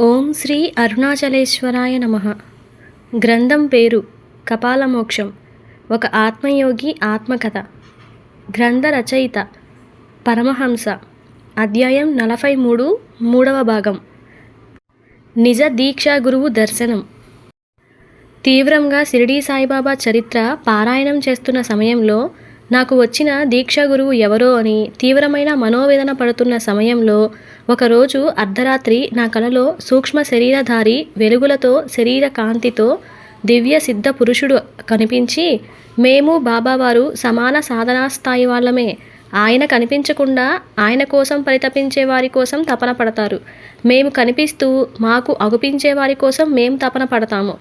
ఓం శ్రీ అరుణాచలేశ్వరాయ నమ. గ్రంథం పేరు కపాలమోక్షం. ఒక ఆత్మయోగి ఆత్మకథ. గ్రంథ రచయిత పరమహంస. అధ్యాయం నలభై మూడు మూడవ భాగం. నిజ దీక్షా గురువు దర్శనం. తీవ్రంగా షిరిడీ సాయిబాబా చరిత్ర పారాయణం చేస్తున్న సమయంలో నాకు వచ్చిన దీక్షా గురువు ఎవరో అని తీవ్రమైన మనోవేదన పడుతున్న సమయంలో ఒకరోజు అర్ధరాత్రి నా కలలో సూక్ష్మ శరీరధారి వెలుగులతో శరీర కాంతితో దివ్య సిద్ధ పురుషుడు కనిపించి మేము బాబావారు సమాన సాధనా స్థాయి వాళ్ళమే. ఆయన కనిపించకుండా ఆయన కోసం పరితపించే వారి కోసం తపన పడతారు. మేము కనిపిస్తూ మాకు అగుపించే వారి కోసం మేము తపన పడతాము.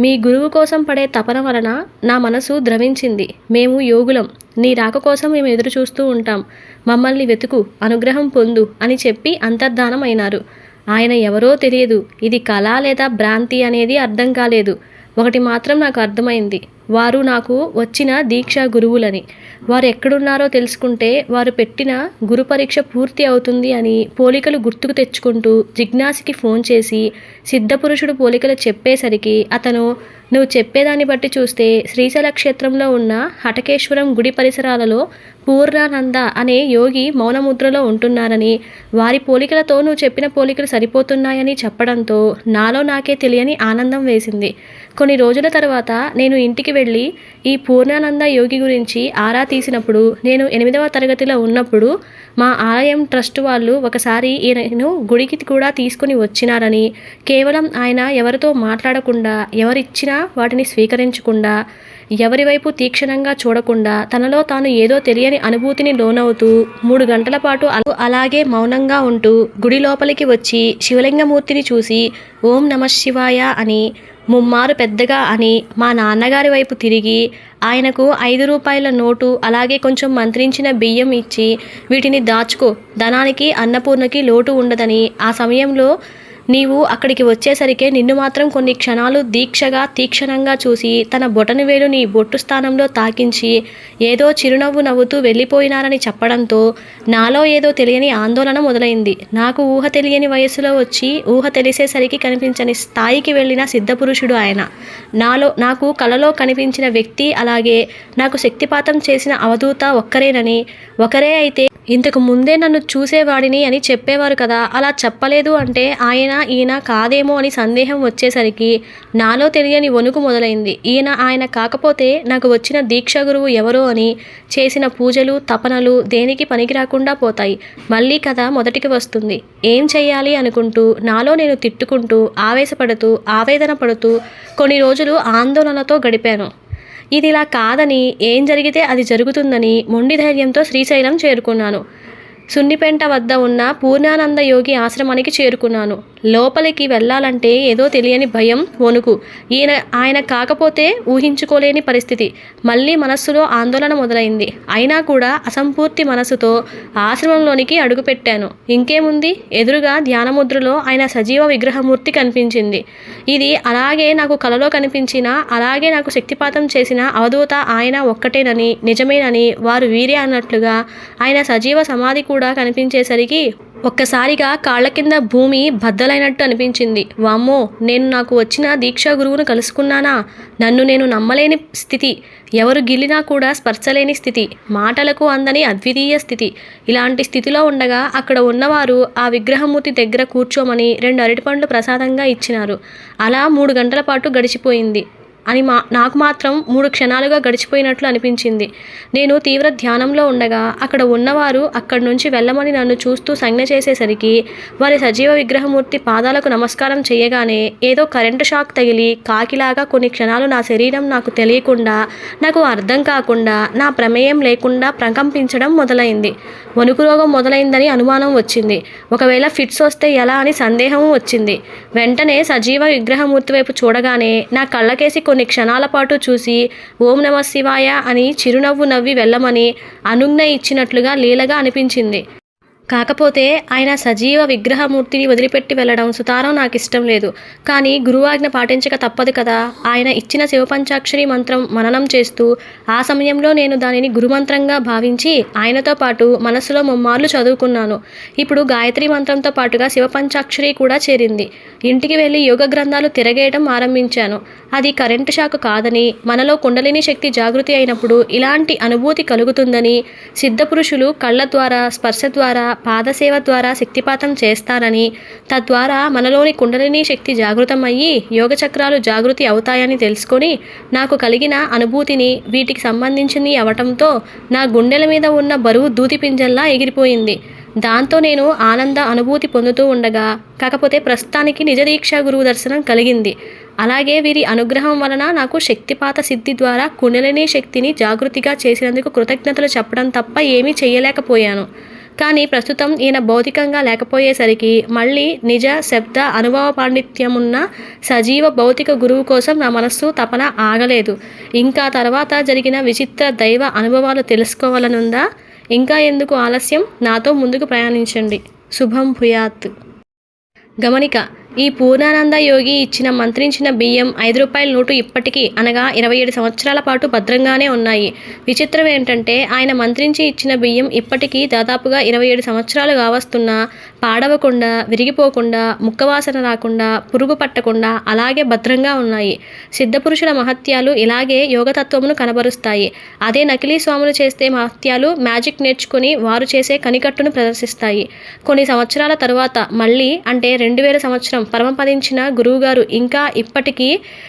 మీ గురువు కోసం పడే తపన వలన నా మనసు ద్రవించింది. మేము యోగులం. నీ రాక కోసం మేము ఎదురు చూస్తూ ఉంటాం. మమ్మల్ని వెతుకు అనుగ్రహం పొందు అని చెప్పి అంతర్ధానం అయినారు ఆయన ఎవరో తెలియదు. ఇది కళ లేదా భ్రాంతి అనేది అర్థం కాలేదు. ఒకటి మాత్రం నాకు అర్థమైంది. వారు నాకు వచ్చిన దీక్షా గురువులని. వారు ఎక్కడున్నారో తెలుసుకుంటే వారు పెట్టిన గురు పరీక్ష పూర్తి అవుతుంది అని పోలికలు గుర్తుకు తెచ్చుకుంటూ జిజ్ఞాసికి ఫోన్ చేసి సిద్ధపురుషుడు పోలికలు చెప్పేసరికి అతను నువ్వు చెప్పేదాన్ని బట్టి చూస్తే శ్రీశైల క్షేత్రంలో ఉన్న హటకేశ్వరం గుడి పరిసరాలలో పూర్ణానంద అనే యోగి మౌనముద్రలో ఉంటున్నారని వారి పోలికలతో నువ్వు చెప్పిన పోలికలు సరిపోతున్నాయని చెప్పడంతో నాలో నాకే తెలియని ఆనందం వేసింది. కొన్ని రోజుల తర్వాత నేను ఇంటికి వెళ్ళి ఈ పూర్ణానంద యోగి గురించి ఆరా తీసినప్పుడు నేను ఎనిమిదవ తరగతిలో ఉన్నప్పుడు మా ఆలయం ట్రస్ట్ వాళ్ళు ఒకసారి ఈయనను గుడికి కూడా తీసుకుని వచ్చినారని కేవలం ఆయన ఎవరితో మాట్లాడకుండా ఎవరిచ్చినా వాటిని స్వీకరించకుండా ఎవరి వైపు తీక్షణంగా చూడకుండా తనలో తాను ఏదో తెలియని అనుభూతిని లోనవుతూ మూడు గంటల పాటు అలాగే మౌనంగా ఉంటూ గుడి లోపలికి వచ్చి శివలింగమూర్తిని చూసి ఓం నమ శివాయ అని ముమ్మారు పెద్దగా అని మా నాన్నగారి వైపు తిరిగి ఆయనకు ఐదు రూపాయల నోటు అలాగే కొంచెం మంత్రించిన బియ్యం ఇచ్చి వీటిని దాచుకో ధనానికి అన్నపూర్ణకి లోటు ఉండదని ఆ సమయంలో నీవు అక్కడికి వచ్చేసరికే నిన్ను మాత్రం కొన్ని క్షణాలు దీక్షగా తీక్షణంగా చూసి తన బొటను వేలు నీ బొట్టు స్థానంలో తాకించి ఏదో చిరునవ్వు నవ్వుతూ వెళ్ళిపోయినారని చెప్పడంతో నాలో ఏదో తెలియని ఆందోళన మొదలైంది. నాకు ఊహ తెలియని వయసులో వచ్చి ఊహ తెలిసేసరికి కనిపించని స్థాయికి వెళ్ళిన సిద్ధపురుషుడు ఆయన. నాలో నాకు కలలో కనిపించిన వ్యక్తి అలాగే నాకు శక్తిపాతం చేసిన అవధూత ఒక్కరేనని ఒకరే అయితే ఇంతకు ముందే నన్ను చూసేవాడిని అని చెప్పేవారు కదా అలా చెప్పలేదు అంటే ఆయన ఈయన కాదేమో అని సందేహం వచ్చేసరికి నాలో తెలియని వణుకు మొదలైంది. ఈయన ఆయన కాకపోతే నాకు వచ్చిన దీక్ష గురువు ఎవరో అని చేసిన పూజలు తపనలు దేనికి పనికి రాకుండా పోతాయి. మళ్ళీ కథ మొదటికి వస్తుంది. ఏం చేయాలి అనుకుంటూ నాలో నేను తిట్టుకుంటూ ఆవేశపడుతూ ఆవేదన పడుతూ కొన్ని రోజులు ఆందోళనతో గడిపాను. ఇది ఇలా కాదని ఏం జరిగితే అది జరుగుతుందని మొండి ధైర్యంతో శ్రీశైలం చేరుకున్నాను. సున్నిపెంట వద్ద ఉన్న పూర్ణానంద యోగి ఆశ్రమానికి చేరుకున్నాను. లోపలికి వెళ్ళాలంటే ఏదో తెలియని భయం వణుకు. ఈయన ఆయన కాకపోతే ఊహించుకోలేని పరిస్థితి. మళ్ళీ మనస్సులో ఆందోళన మొదలైంది. అయినా కూడా అసంపూర్తి మనసుతో ఆశ్రమంలోనికి అడుగుపెట్టాను. ఇంకేముంది? ఎదురుగా ధ్యానముద్రలో ఆయన సజీవ విగ్రహమూర్తి కనిపించింది. ఇది అలాగే నాకు కలలో కనిపించిన అలాగే నాకు శక్తిపాతం చేసిన అవధూత ఆయన ఒక్కటేనని నిజమేనని వారు వీరే అన్నట్లుగా ఆయన సజీవ సమాధి కూడా కనిపించేసరికి ఒక్కసారిగా కాళ్ళ కింద భూమి బద్దలైనట్టు అనిపించింది. వామ్మో నేను నాకు వచ్చిన దీక్షా గురువును కలుసుకున్నానా? నన్ను నేను నమ్మలేని స్థితి. ఎవరు గిల్లినా కూడా స్పర్శలేని స్థితి. మాటలకు అందని అద్వితీయ స్థితి. ఇలాంటి స్థితిలో ఉండగా అక్కడ ఉన్నవారు ఆ విగ్రహమూర్తి దగ్గర కూర్చోమని రెండు అరటిపండ్లు ప్రసాదంగా ఇచ్చినారు. అలా మూడు గంటల పాటు గడిచిపోయింది. అని మా నాకు మాత్రం మూడు క్షణాలుగా గడిచిపోయినట్లు అనిపించింది. నేను తీవ్ర ధ్యానంలో ఉండగా అక్కడ ఉన్నవారు అక్కడి నుంచి వెళ్ళమని నన్ను చూస్తూ సంజ్ఞ చేసేసరికి వారి సజీవ విగ్రహమూర్తి పాదాలకు నమస్కారం చేయగానే ఏదో కరెంటు షాక్ తగిలి కాకిలాగా కొన్ని క్షణాలు నా శరీరం నాకు తెలియకుండా నాకు అర్థం కాకుండా నా ప్రమేయం లేకుండా ప్రకంపించడం మొదలైంది. వణుకు రోగం మొదలైందని అనుమానం వచ్చింది. ఒకవేళ ఫిట్స్ వస్తే ఎలా అని సందేహం వచ్చింది. వెంటనే సజీవ విగ్రహమూర్తి వైపు చూడగానే నా కళ్ళకేసి కొన్ని క్షణాల పాటు చూసి ఓం నమ శివాయ అని చిరునవ్వు నవ్వి వెళ్ళమని అనుజ్ఞ ఇచ్చినట్లుగా లీలగా అనిపించింది. కాకపోతే ఆయన సజీవ విగ్రహమూర్తిని వదిలిపెట్టి వెళ్ళడం సుతారం నాకు ఇష్టం లేదు. కానీ గురువాజ్ఞ పాటించక తప్పదు కదా. ఆయన ఇచ్చిన శివపంచాక్షరి మంత్రం మననం చేస్తూ ఆ సమయంలో నేను దానిని గురుమంత్రంగా భావించి ఆయనతో పాటు మనసులో ముమ్మార్లు చదువుకున్నాను. ఇప్పుడు గాయత్రి మంత్రంతో పాటుగా శివపంచాక్షరి కూడా చేరింది. ఇంటికి వెళ్ళి యోగ గ్రంథాలు తిరగేయడం ఆరంభించాను. అది కరెంటు షాక్ కాదని మనలో కుండలిని శక్తి జాగృతి అయినప్పుడు ఇలాంటి అనుభూతి కలుగుతుందని సిద్ధపురుషులు కళ్ళ ద్వారా స్పర్శ ద్వారా పాదసేవ ద్వారా శక్తిపాతం చేస్తారని తద్వారా మనలోని కుండలిని శక్తి జాగృతమయ్యి యోగ చక్రాలు జాగృతి అవుతాయని తెలుసుకొని నాకు కలిగిన అనుభూతిని వీటికి సంబంధించింది అవటంతో నా గుండెల మీద ఉన్న బరువు దూది పింజల్లా ఎగిరిపోయింది. దాంతో నేను ఆనంద అనుభూతి పొందుతూ ఉండగా కాకపోతే ప్రస్తుతానికి నిజదీక్ష గురువు దర్శనం కలిగింది. అలాగే వీరి అనుగ్రహం వలన నాకు శక్తిపాత సిద్ధి ద్వారా కుండలిని శక్తిని జాగృతిగా చేసినందుకు కృతజ్ఞతలు చెప్పడం తప్ప ఏమీ చేయలేకపోయాను. కానీ ప్రస్తుతం ఈయన భౌతికంగా లేకపోయేసరికి మళ్ళీ నిజ శబ్ద అనుభవ పాండిత్యమున్న సజీవ భౌతిక గురువు కోసం నా మనస్సు తపన ఆగలేదు. ఇంకా తర్వాత జరిగిన విచిత్ర దైవ అనుభవాలు తెలుసుకోవాలనుందా? ఇంకా ఎందుకు ఆలస్యం? నాతో ముందుకు ప్రయాణించండి. శుభం భూయాత్. గమనిక ఈ పూర్ణానంద యోగి ఇచ్చిన మంత్రించిన బియ్యం ఐదు రూపాయల నోటు ఇప్పటికీ అనగా ఇరవై ఏడు సంవత్సరాల పాటు భద్రంగానే ఉన్నాయి. విచిత్రం ఏంటంటే ఆయన మంత్రించి ఇచ్చిన బియ్యం ఇప్పటికీ దాదాపుగా ఇరవై ఏడు సంవత్సరాలు కావస్తున్నా పాడవకుండా విరిగిపోకుండా ముక్కవాసన రాకుండా పురుగు పట్టకుండా అలాగే భద్రంగా ఉన్నాయి. సిద్ధపురుషుల మహత్యాలు ఇలాగే యోగతత్వమును కనబరుస్తాయి. అదే నకిలీ స్వాములు చేస్తే మహత్యాలు మ్యాజిక్ నేర్చుకుని వారు చేసే కనికట్టును ప్రదర్శిస్తాయి. కొన్ని సంవత్సరాల తరువాత మళ్ళీ అంటే రెండు వేల సంవత్సరం పరమపదించిన గురువుగారు ఇంకా ఇప్పటికీ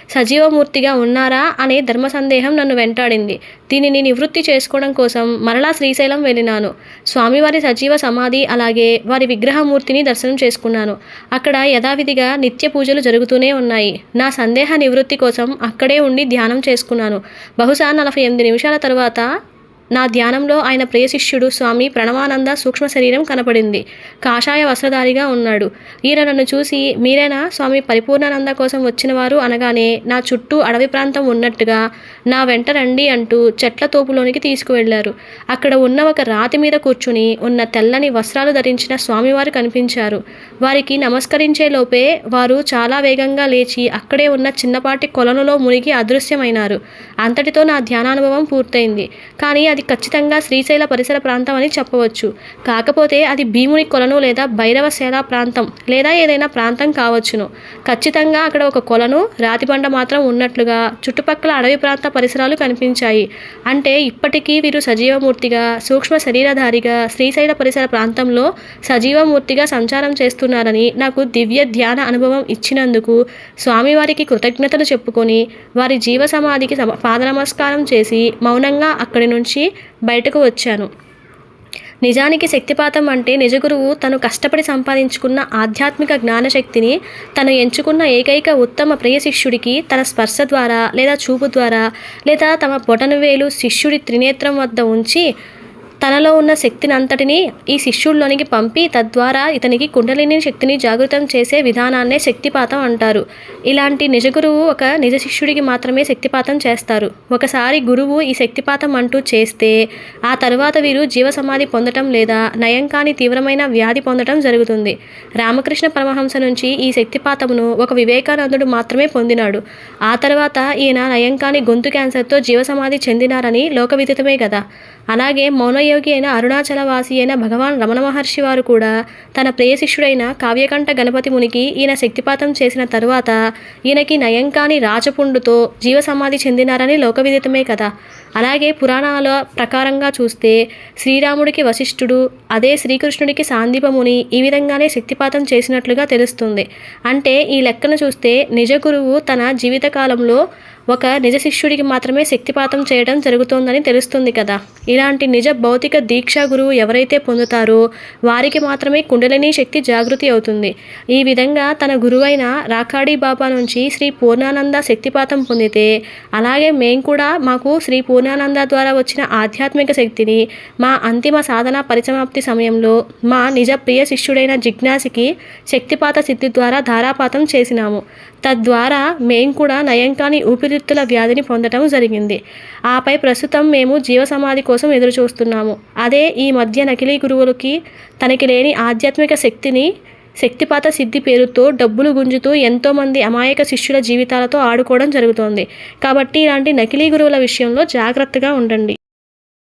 సజీవమూర్తిగా ఉన్నారా? అనే ధర్మ సందేహం నన్ను వెంటాడింది. దీనిని నివృత్తి చేసుకోవడం కోసం మరలా శ్రీశైలం వెళ్ళినాను. స్వామివారి సజీవ సమాధి అలాగే వారి విగ్రహమూర్తిని దర్శనం చేసుకున్నాను. అక్కడ యథావిధిగా నిత్య పూజలు జరుగుతూనే ఉన్నాయి. నా సందేహ నివృత్తి కోసం అక్కడే ఉండి ధ్యానం చేసుకున్నాను. బహుశా నలభై ఎనిమిది నిమిషాల తర్వాత నా ధ్యానంలో ఆయన ప్రేయశిష్యుడు స్వామి ప్రణవానంద సూక్ష్మ శరీరం కనపడింది. కాషాయ వస్త్రధారిగా ఉన్నాడు. ఈయన నన్ను చూసి మీరేనా స్వామి పరిపూర్ణానంద కోసం వచ్చినవారు అనగానే నా చుట్టూ అడవి ప్రాంతం ఉన్నట్టుగా నా వెంట రండి అంటూ చెట్ల తోపులోనికి తీసుకువెళ్ళారు అక్కడ ఉన్న ఒక రాతి మీద కూర్చుని ఉన్న తెల్లని వస్త్రాలు ధరించిన స్వామివారు కనిపించారు. వారికి నమస్కరించే లోపే వారు చాలా వేగంగా లేచి అక్కడే ఉన్న చిన్నపాటి కొలనులో మునిగి అదృశ్యమైనారు. అంతటితో నా ధ్యానానుభవం పూర్తయింది. కానీ అది ఖచ్చితంగా శ్రీశైల పరిసర ప్రాంతం అని చెప్పవచ్చు. కాకపోతే అది భీముని కొలను లేదా భైరవశైల ప్రాంతం లేదా ఏదైనా ప్రాంతం కావచ్చును. ఖచ్చితంగా అక్కడ ఒక కొలను రాతిబండ మాత్రం ఉన్నట్లుగా చుట్టుపక్కల అడవి ప్రాంత పరిసరాలు కనిపించాయి. అంటే ఇప్పటికీ వీరు సజీవమూర్తిగా సూక్ష్మ శరీరధారిగా శ్రీశైల పరిసర ప్రాంతంలో సజీవమూర్తిగా సంచారం చేస్తున్నారని నాకు దివ్య ధ్యాన అనుభవం ఇచ్చినందుకు స్వామివారికి కృతజ్ఞతలు చెప్పుకొని వారి జీవ సమాధికి సమ పాద నమస్కారం చేసి మౌనంగా అక్కడి నుంచి బయటకు వచ్చాను. నిజానికి శక్తిపాతం అంటే నిజ గురువు తను కష్టపడి సంపాదించుకున్న ఆధ్యాత్మిక జ్ఞానశక్తిని తను ఎంచుకున్న ఏకైక ఉత్తమ ప్రియ శిష్యుడికి తన స్పర్శ ద్వారా లేదా చూపు ద్వారా లేదా తమ బొటనవేలు శిష్యుడి త్రినేత్రం వద్ద ఉంచి తనలో ఉన్న శక్తిని అంతటిని ఈ శిష్యుల్లోనికి పంపి తద్వారా ఇతనికి కుండలిని శక్తిని జాగృతం చేసే విధానాన్నే శక్తిపాతం అంటారు. ఇలాంటి నిజ గురువు ఒక నిజ శిష్యుడికి మాత్రమే శక్తిపాతం చేస్తారు. ఒకసారి గురువు ఈ శక్తిపాతం అంటూ చేస్తే ఆ తరువాత వీరు జీవ సమాధి పొందటం లేదా నయం కాని తీవ్రమైన వ్యాధి పొందటం జరుగుతుంది. రామకృష్ణ పరమహంస నుంచి ఈ శక్తిపాతమును ఒక వివేకానందుడు మాత్రమే పొందినాడు. ఆ తర్వాత ఈయన నయం కాని గొంతు క్యాన్సర్తో జీవ సమాధి చెందినారని లోకవిదితమే కదా అలాగే మౌనయోగి అయిన అరుణాచల వాసి అయిన భగవాన్ రమణ మహర్షి వారు కూడా తన ప్రియశిష్యుడైన కావ్యకంఠ గణపతి మునికి ఈయన శక్తిపాతం చేసిన తరువాత ఈయనకి నయం కాని రాచపుండుతో జీవ సమాధి చెందినారని లోకవిదితమే కదా. అలాగే పురాణాల ప్రకారంగా చూస్తే శ్రీరాముడికి వశిష్ఠుడు అదే శ్రీకృష్ణుడికి సాందీపముని ఈ విధంగానే శక్తిపాతం చేసినట్లుగా తెలుస్తుంది. అంటే ఈ లెక్కను చూస్తే నిజ గురువు తన జీవితకాలంలో ఒక నిజ శిష్యుడికి మాత్రమే శక్తిపాతం చేయడం జరుగుతోందని తెలుస్తుంది కదా. ఇలాంటి నిజ భౌతిక దీక్షా గురువు ఎవరైతే పొందుతారో వారికి మాత్రమే కుండలిని శక్తి జాగృతి అవుతుంది. ఈ విధంగా తన గురువైన రాకాడి బాబా నుంచి శ్రీ పూర్ణానంద శక్తిపాతం పొందితే అలాగే మేం కూడా మాకు శ్రీ పూర్ణానంద ద్వారా వచ్చిన ఆధ్యాత్మిక శక్తిని మా అంతిమ సాధన పరిసమాప్తి సమయంలో మా నిజ ప్రియ శిష్యుడైన జిజ్ఞాసికి శక్తిపాత సిద్ధి ద్వారా ధారాపాతం చేసినాము. తద్వారా మేం కూడా నయం కాని ఊపిరితిత్తుల వ్యాధిని పొందటం జరిగింది. ఆపై ప్రస్తుతం మేము జీవ సమాధి కోసం ఎదురు చూస్తున్నాము అదే ఈ మధ్య నకిలీ గురువులకి తనకి లేని ఆధ్యాత్మిక శక్తిని శక్తిపాత సిద్ధి పేరుతో డబ్బులు గుంజుతూ ఎంతోమంది అమాయక శిష్యుల జీవితాలతో ఆడుకోవడం జరుగుతోంది. కాబట్టి ఇలాంటి నకిలీ గురువుల విషయంలో జాగ్రత్తగా ఉండండి.